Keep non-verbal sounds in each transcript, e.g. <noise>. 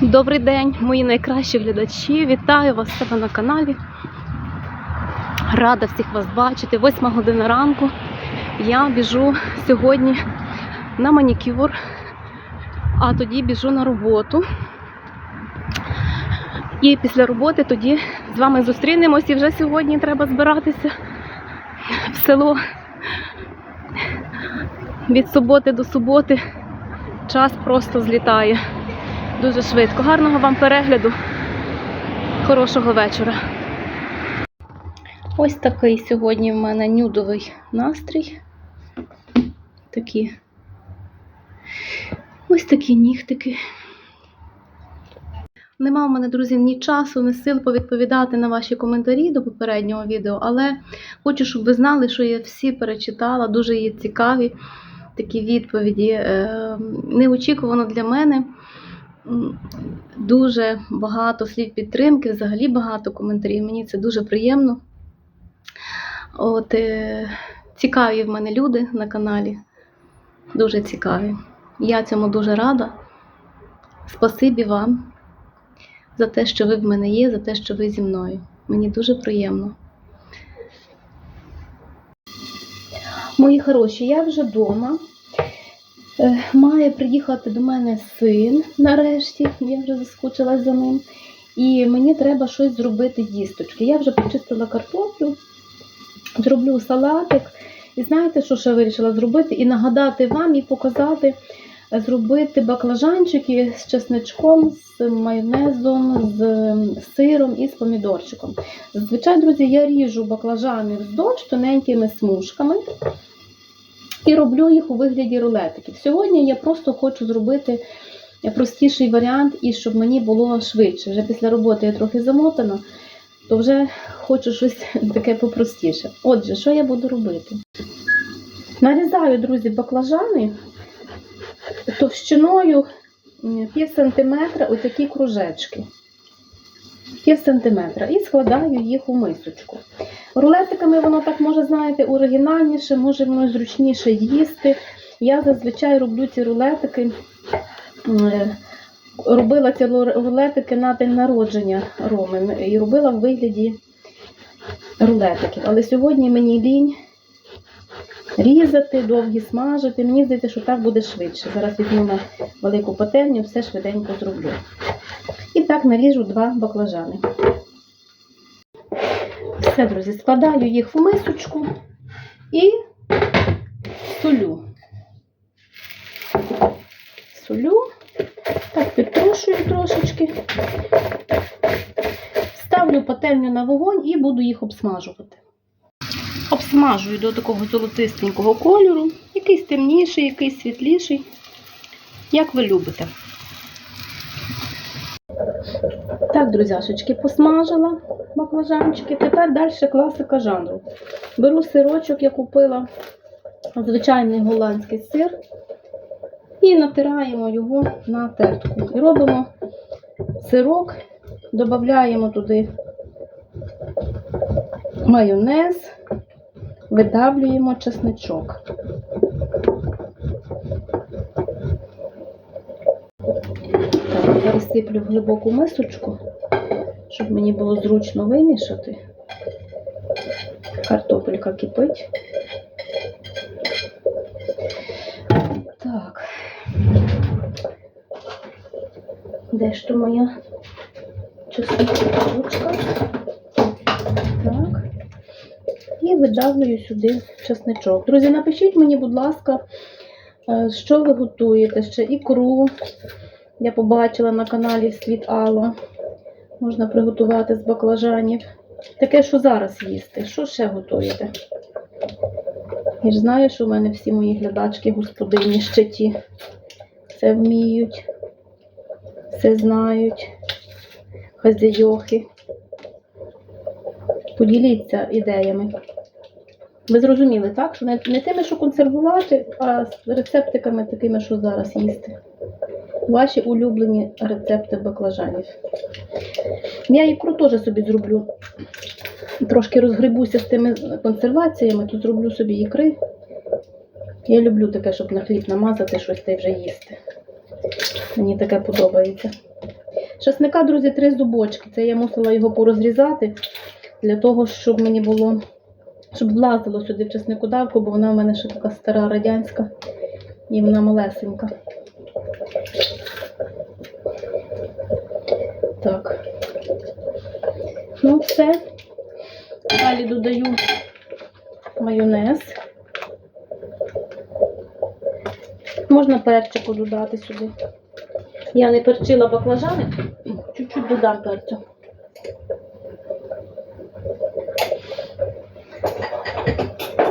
Добрий день, мої найкращі глядачі. Вітаю вас себе на каналі. Рада всіх вас бачити. Восьма година ранку. Я біжу сьогодні на манікюр, а тоді біжу на роботу. І після роботи тоді з вами зустрінемось і вже сьогодні треба збиратися в село. Від суботи до суботи час просто злітає дуже швидко. Гарного вам перегляду, хорошого вечора. Ось такий сьогодні в мене нюдовий настрій. Такі. Ось такі нігтики. Нема в мене, друзі, ні часу, ні сил повідповідати на ваші коментарі до попереднього відео, але хочу, щоб ви знали, що я всі перечитала, дуже є цікаві такі відповіді. Е, Неочікувано для мене. Дуже багато слів підтримки, взагалі багато коментарів. Мені це дуже приємно. От, е, цікаві в мене люди на каналі. Дуже цікаві. Я цьому дуже рада. Спасибі вам за те, що ви в мене є, за те, що ви зі мною. Мені дуже приємно. Мої хороші, я вже вдома. Е, Має приїхати до мене син нарешті, я вже заскучилась за ним. І мені треба щось зробити їсточки. Я вже почистила картоплю, зроблю салатик. І знаєте, що ще вирішила зробити? І нагадати вам і показати, зробити баклажанчики з чесничком, з майонезом, з сиром і з помідорчиком. Зазвичай, друзі, я ріжу баклажани вздовж тоненькими смужками і роблю їх у вигляді рулетиків. Сьогодні я просто хочу зробити простіший варіант, і щоб мені було швидше. Вже після роботи я трохи замотана, то вже хочу щось <laughs> таке попростіше. Отже, що я буду робити? Нарізаю, друзі, баклажани товщиною пів сантиметра ось такі кружечки. Пів сантиметра і складаю їх у мисочку. Рулетиками воно так може, знаєте, оригінальніше, може воно зручніше їсти. Я зазвичай роблю ці рулетики. е, Робила ці рулетики на день народження Роми і робила в вигляді рулетиків. Але сьогодні мені лінь різати, довгі смажити. Мені здається, що так буде швидше. Зараз візьму на велику пательню, все швиденько зроблю. І так наріжу два баклажани. Все, друзі, складаю їх в мисочку і солю. Солю, так підтрушую трошечки. Ставлю пательню на вогонь і буду їх обсмажувати. Обсмажую до такого золотистенького кольору, якийсь темніший, якийсь світліший, як ви любите. Так, друзяшечки, посмажила баклажанчики. Тепер далі класика жанру. Беру сирочок, я купила звичайний голландський сир. І натираємо його на тертку. І робимо сирок, додаємо туди майонез, видавлюємо чесничок. Так, пересиплю в глибоку мисочку, щоб мені було зручно вимішати. Картопелька кипить. Так. Де ж то моя чесночка? Так. І видавлюю сюди чесничок. Друзі, напишіть мені, будь ласка, е, що ви готуєте? Ще ікру. Я побачила на каналі Світ Алла. Можна приготувати з баклажанів. Таке, що зараз їсти. Що ще готуєте? Я ж знаю, що в мене всі мої глядачки, господині щиті. Все вміють, все знають. Хазяйохи. Поділіться ідеями. Ви зрозуміли, так? Що не, тими, що консервувати, а рецептиками такими, що зараз їсти. Ваші улюблені рецепти баклажанів. Я ікру теж собі зроблю. Трошки розгребуся з тими консерваціями, то зроблю собі ікри. Я люблю таке, щоб на хліб намазати щось та й вже їсти. Мені таке подобається. Часника, друзі, три зубочки. Це я мусила його порозрізати для того, щоб мені було, щоб влазило сюди в часнику давку, бо вона в мене ще така стара радянська і вона малесенька. Так. Ну, все. Далі додаю майонез. Можна перчику додати сюди. Я не перчила баклажани, чуть-чуть додам перцю.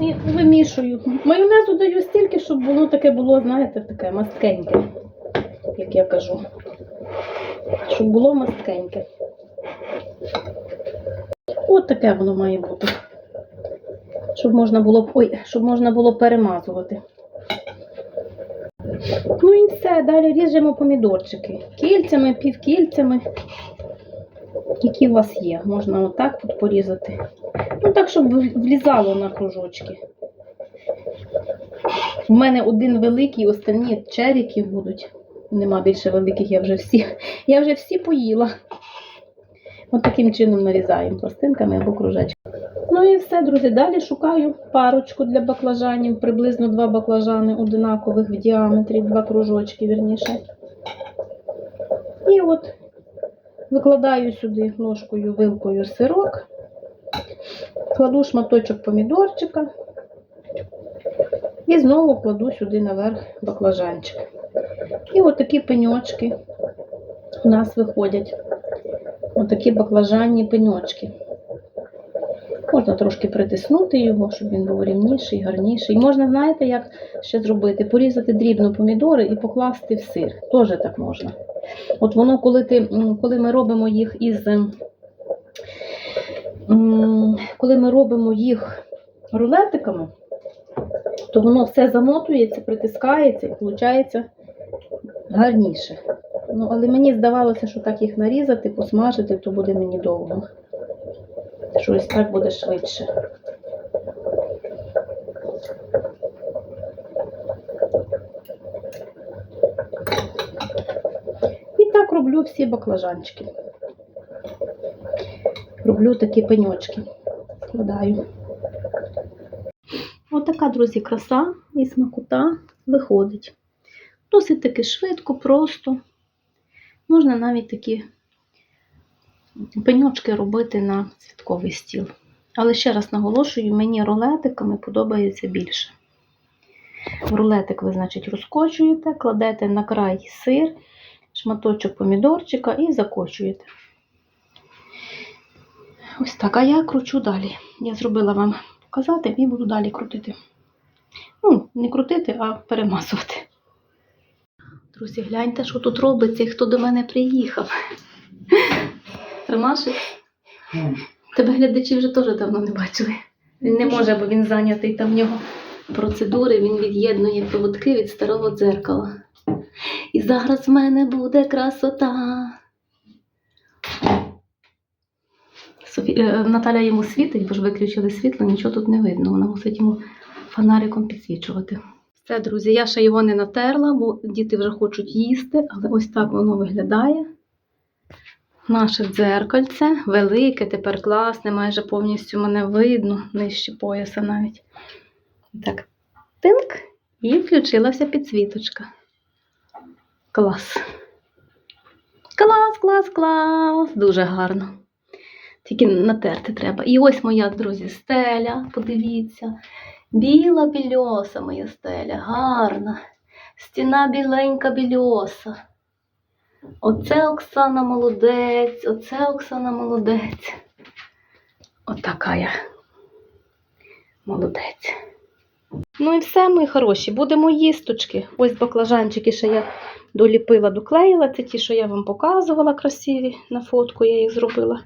І вимішую. Майонезу даю стільки, щоб воно таке було, знаєте, таке масткеньке, як я кажу. Щоб було масткеньке. От таке воно має бути. Щоб можна було, ой, щоб можна було перемазувати. Ну і все, далі ріжемо помідорчики. Кільцями, півкільцями. Які у вас є. Можна отак от порізати. Ну так, щоб влізало на кружочки. У мене один великий, останні черіки будуть. Нема більше великих, я вже всі. Я вже всі поїла. От таким чином нарізаємо пластинками або кружечками. Ну і все, друзі. Далі шукаю парочку для баклажанів, приблизно два баклажани одинакових в діаметрі, два кружочки, вірніше. І от викладаю сюди ложкою, вилкою сирок, кладу шматочок помідорчика і знову кладу сюди наверх баклажанчик. І от такі пеньочки у нас виходять. Отакі баклажанні пеньочки. Можна трошки притиснути його, щоб він був рівніший, гарніший. І Можна, знаєте, як ще зробити? Порізати дрібно помідори і покласти в сир. Теж так можна. От воно, коли, ти, коли ми робимо їх із. Коли ми робимо їх рулетиками, то воно все замотується, притискається і виходить гарніше. Ну, але мені здавалося, що так їх нарізати, посмажити, то буде мені довго. Щось так буде швидше. І так роблю всі баклажанчики. Роблю такі пеньочки. Складаю. Отака, друзі, краса і смакота виходить. Досить таки швидко, просто. Можна навіть такі пеньочки робити на святковий стіл. Але ще раз наголошую, мені рулетиками подобається більше. Рулетик ви, значить, розкочуєте, кладете на край сир, шматочок помідорчика і закочуєте. Ось так. А я кручу далі. Я зробила вам показати і буду далі крутити. Ну, не крутити, а перемазувати. Друзі, гляньте, що тут робиться і хто до мене приїхав. Ромашик, тебе глядачі вже теж давно не бачили. Він не може, бо він зайнятий там в нього процедури, він від'єднує проводки від старого дзеркала. І зараз в мене буде красота. Софі... е, Наталя йому світить, бо ж виключили світло, нічого тут не видно. Вона мусить йому фонариком підсвічувати. Все, друзі, я ще його не натерла, бо діти вже хочуть їсти, але ось так воно виглядає. Наше дзеркальце велике, тепер класне, майже повністю мене видно, нижче пояса навіть. Так, тинк, і включилася підсвіточка. Клас. Клас, клас, клас. Дуже гарно. Тільки натерти треба. І ось моя, друзі, стеля, подивіться. Біла більоса моя стеля, гарна. Стіна біленька більоса. Оце Оксана молодець, оце Оксана молодець. Отака я. Молодець. Ну і все, мої хороші, будемо їсточки. Ось баклажанчики ще я доліпила, доклеїла. Це ті, що я вам показувала красиві на фотку, я їх зробила.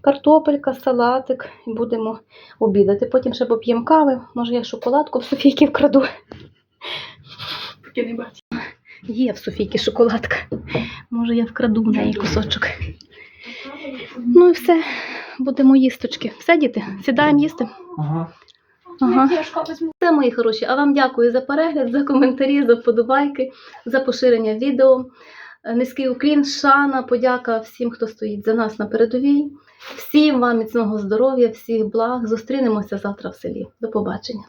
Картопелька, салатик, і будемо обідати. Потім ще поп'ємо кави. Може, я шоколадку в Софійки вкраду. Поки не бачу. Є в Софійки шоколадка. Може, я вкраду в неї кусочок. Ну і все, будемо їсточки. Все, діти, сідаємо їсти. Ага. Ага. Все, мої хороші. А вам дякую за перегляд, за коментарі, за вподобайки, за поширення відео. Е, Низький уклін, шана, подяка всім, хто стоїть за нас на передовій. Всім вам міцного здоров'я, всіх благ. Зустрінемося завтра в селі. До побачення.